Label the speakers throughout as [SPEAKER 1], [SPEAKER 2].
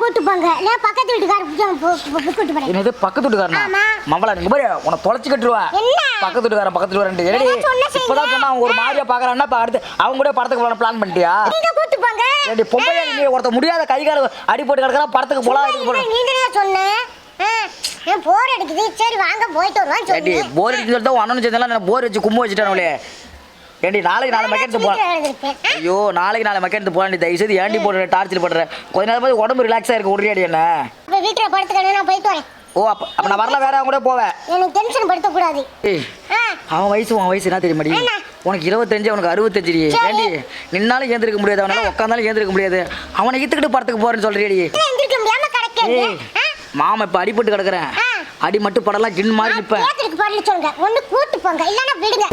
[SPEAKER 1] கூட்டு போங்க இல்ல பக்கத்து வீட்டுக்கார கூட்டு போறேன்.
[SPEAKER 2] என்னது? பக்கத்து வீட்டுக்காரனா. மவளா நீங்க பாரு உன்னை தொலைச்சு கட்டுருவா.
[SPEAKER 1] என்ன?
[SPEAKER 2] பக்கத்து வீட்டுக்காரன் பக்கத்து வீட்டுக்காரன். இப்பதான் சொன்னா அவன் ஒரு மாதிரியா பாக்குறான்னா இப்ப அடுத்து அவங்க கூட படத்துக்கு போலாம் பிளான் பண்ணிட்டியா?
[SPEAKER 1] கூட்டு போங்க
[SPEAKER 2] ஏடி பொம்பளை நீ ஒருத்த முடியாத கை கால அடி போட்டு கிடக்குறான் படத்துக்கு போலாம் இதுக்கு போலாம்
[SPEAKER 1] நீங்க தானே சொன்னேன். போர் அடிக்குது? சரி வாங்க போயிட்டு சொன்னீங்க
[SPEAKER 2] போர் அடிச்சு சொல்லிட்டு உன் அண்ணன் சேர்ந்தெல்லாம் நான் போர் வச்சு கும்பு வச்சுட்டேன் ஏண்டி நாளைக்கு நாலு மெக்கெட்டு போ ஐயோ நாளைக்கு நாலு மெக்கெட்டு போலாம் தயவு செய்து ஏண்டி போடுற டார்ச்சர் பண்ற கொஞ்ச நேரம் பார்த்து உடம்பு ரிலாக்ஸா இருக்கு உடனடி என்ன?
[SPEAKER 1] இப்ப வீட்டுல படுத்துக்கணும் நான் போயிட்டு வரேன்.
[SPEAKER 2] ஓ அப்ப அப்ப நான் வரல வேற அவங்க கூட போவேன்
[SPEAKER 1] எனக்கு டென்ஷன் படுத்த கூடாது
[SPEAKER 2] ஏய் அவன் வயசு உன் வயசு என்ன தெரியுமாடி?
[SPEAKER 1] என்ன?
[SPEAKER 2] உனக்கு இருபத்தஞ்சு அவனுக்கு அறுபத்தஞ்சு. ஏண்டி நின்னாலும் ஏந்திருக்க முடியாது அவனால உட்காந்தாலும் ஏந்திருக்க முடியாது. அவனை இத்துக்கிட்டு படத்துக்கு போறேன்னு சொல்றியடி. மாமா இப்ப அடிபட்டு கிடக்குறேன். அடி மட்டும் படலாம் கின் மாதிரி நிப்பேன்.
[SPEAKER 1] ஒண்ணு கூட்டு போங்க. இல்லன்னா விடுங்க.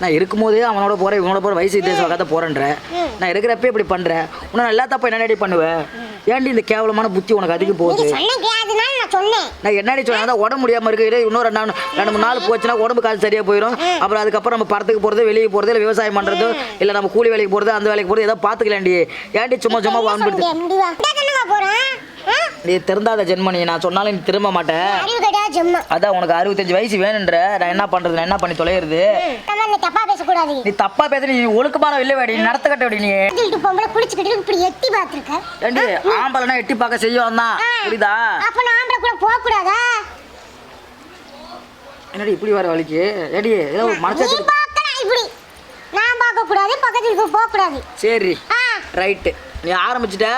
[SPEAKER 2] நான் இருக்கும்போதே அவனோட போறேன் இவனோட போற வயசு வித்தியாசம் கதை போறேன்ற.
[SPEAKER 1] ம்.
[SPEAKER 2] நான் இருக்கிறப்ப இப்படி பண்றேன். உன்னை எல்லா தப்ப என்னடி பண்ணுவேன் ஏன்டி இந்த கேவலமான புத்தி உனக்கு அதிகம் போகுது?
[SPEAKER 1] நான்
[SPEAKER 2] என்னடி சொன்னேன்? உடம்பு முடியாம இருக்கு. இன்னும் ரெண்டு நாள் ரெண்டு மூணு நாள் போச்சுன்னா உடம்பு காசு சரியா போயிடும் அப்புறம் அதுக்கப்புறம் நம்ம படத்துக்கு போறது வெளியே போறது இல்லை விவசாயம் பண்றது இல்ல நம்ம கூலி வேலைக்கு போறது அந்த வேலைக்கு போறது ஏதோ பாத்துக்கலாண்டி ஏன்டி சும்மா சும்மா
[SPEAKER 1] என்ன
[SPEAKER 2] நீ திருந்தாத ஜென்மனி நான் சொன்னாலும் நீ திரும்ப மாட்டேன் அதான் உனக்கு அறுபத்தஞ்சு வயசு வேணுன்ற நான் என்ன பண்றது? நான் என்ன பண்ணி தொலைகிறது
[SPEAKER 1] தப்பா பேசக்கூடாது.
[SPEAKER 2] நீ தப்பா பேச நீ ஒழுக்கமான இல்லை வேடி. நடத்த கட்ட வேடி நீ.
[SPEAKER 1] பொம்பளை குளிச்சுக்கிட்டு இப்படி எட்டி பார்த்துருக்க.
[SPEAKER 2] ஆம்பளைனா எட்டி பார்க்க செய்யும் தான். புரியுதா?
[SPEAKER 1] அப்ப நான் ஆம்பளை கூட போக கூடாதா
[SPEAKER 2] என்னடி இப்படி வர வலிக்கு ஏடி ஏதோ
[SPEAKER 1] நீ பார்க்கணும் இப்படி. நான் பார்க்க கூடாது பக்கத்து வீட்டுக்கு போக கூடாது
[SPEAKER 2] சரி ரைட்டு நீ ஆரம்பிச்சிட்ட.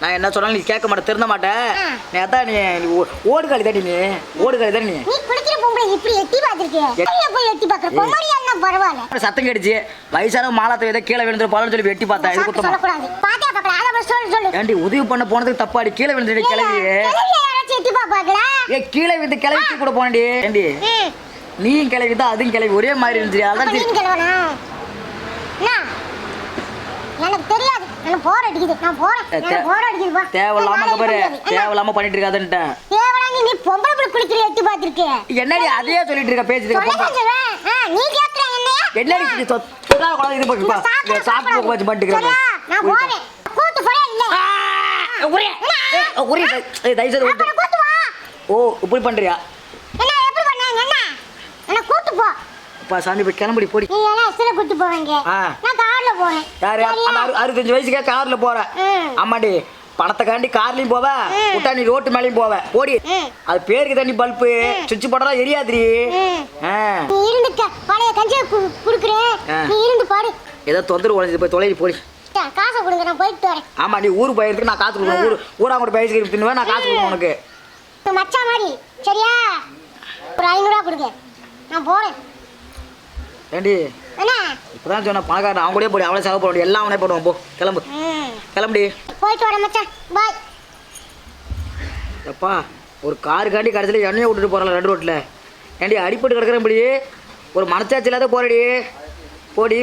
[SPEAKER 2] நான் என்ன சொன்னாலும் நீ கேட்க மாட்டே திருந்த மாட்டேன். நீ அதான் நீ நீ ஓ- ஓடுகாலி தாடி நீ ஓடுகாலி தாடி நீ.
[SPEAKER 1] நீ குளிக்கிற பொம்பளை இப்படி எட்டி பார்த்திருக்கிய? வெளிய போய் எட்டி பார்க்கற பரவாயில்ல.
[SPEAKER 2] சத்தம் கேட்டுச்சு. வயசான மாலாத்த ஏதோ கீழே விழுந்துரு போலன்னு சொல்லி வெட்டி பார்த்தேன் இது குத்தமா?
[SPEAKER 1] சொல்லக்கூடாது. பாத்தியா பார்க்கல? அதை மட்டும் சொல்லு சொல்லு.
[SPEAKER 2] ஏண்டி உதவி பண்ண போனதுக்கு தப்பாடி. கீழே விழுந்துடி கிளவி
[SPEAKER 1] எட்டி பார்ப்பாங்களா?
[SPEAKER 2] ஏ கீழே விழுந்து கிளவி கூட போனடி ஏண்டி நீயும் கிளவி தான் அதுவும் கிளவி ஒரே மாதிரி இருந்துச்சு. அதான் சரி
[SPEAKER 1] நீங்க கிளவனா என்ன எனக்கு தெரியாது எனக்கு போர் அடிக்குது. நான் போறேன் எனக்கு போர் அடிக்குது. பா
[SPEAKER 2] தேவையில்லாம பாரு. தேவையில்லாம பண்ணிட்டு இருக்காதுன்ட்டேன்
[SPEAKER 1] தேவலாங்க நீ பொம்பளை புள்ள குளிக்கிற எட்டி பார்த்திருக்கே?
[SPEAKER 2] என்னடி அதையே சொல்லிட்டு இருக்க பேசிட்டு இருக்க
[SPEAKER 1] நீ கேக்குற என்னையா?
[SPEAKER 2] என்னடி இப்படி சொத்தா குழந்தை இது பாப்பா
[SPEAKER 1] சாப்பிட
[SPEAKER 2] சாப்பிட்டு வச்சு பண்ணிட்டு?
[SPEAKER 1] நான் போறேன். கூட்டு போறேன் இல்ல?
[SPEAKER 2] தயவுசெய்து
[SPEAKER 1] அப்ப நான் கூட்டு வா.
[SPEAKER 2] ஓ இப்படி பண்றியா?
[SPEAKER 1] என்ன எப்படி பண்ணாங்க என்ன? என்ன கூட்டு போ.
[SPEAKER 2] அப்பா சாமி போய் கிளம்புடி போடி.
[SPEAKER 1] நீ என்ன எஸ்ல கூட்டு போவீங்க. நான் போறேன்.
[SPEAKER 2] யாரு?
[SPEAKER 1] சரியா?
[SPEAKER 2] அந்த அறு- அறுபத்தஞ்சு வயசுக்கே கார்ல போற.
[SPEAKER 1] ம்.
[SPEAKER 2] ஆமாடி பணத்தை காண்டி கார்லயும் போவ. விட்டா நீ ரோட்டு மேலயும் போவ. போடி.
[SPEAKER 1] ம்.
[SPEAKER 2] அது பேருக்கு தண்ணி பல்பு சுவிட்ச் போட்டா எரியாதுரி
[SPEAKER 1] ம்.
[SPEAKER 2] ஆ.
[SPEAKER 1] நீ இருந்து க- பழைய கஞ்சியை கு- குடுக்குறேன்.
[SPEAKER 2] ஆ.
[SPEAKER 1] நீ இருந்து பாடு.
[SPEAKER 2] ஏதோ தொந்தரவு உழைஞ்சது போய் தொலைவி போடி.
[SPEAKER 1] ட, காசை கொடுங்க நான் போயிட்டு வரேன்.
[SPEAKER 2] ஆமா நீ ஊர் போயிருக்கு நான் காசு கொடுக்குறேன் ஊர் ஊரா கூட பயிற்சி தின்னுவேன் நான் காசு கொடுக்குறேன் உனக்கு.
[SPEAKER 1] உங்க மச்சான் மாதிரி சரியா? ஒரு ஐநூறுரூவா கொடுங்க. நான் போறேன்.
[SPEAKER 2] ஏண்டி?
[SPEAKER 1] என்ன?
[SPEAKER 2] இப்பதான் சொன்ன பணக்காரன் அவங்க கூட போடி அவளை செலவு முடியும் எல்லாம் அவனே பண்ணுவான் போ கிளம்பு. கிளம்புடி.
[SPEAKER 1] போயிட்டு மச்சான். பாய்.
[SPEAKER 2] எப்பா ஒரு காரு காண்டி கடைசியில் எண்ணெயை விட்டுட்டு போகிறல ரெண்டு ரோட்டில் ஏண்டி அடிப்பட்டு கிடக்குறேன் இப்படி ஒரு மனச்சாட்சி இல்லாத போறடி. போடி.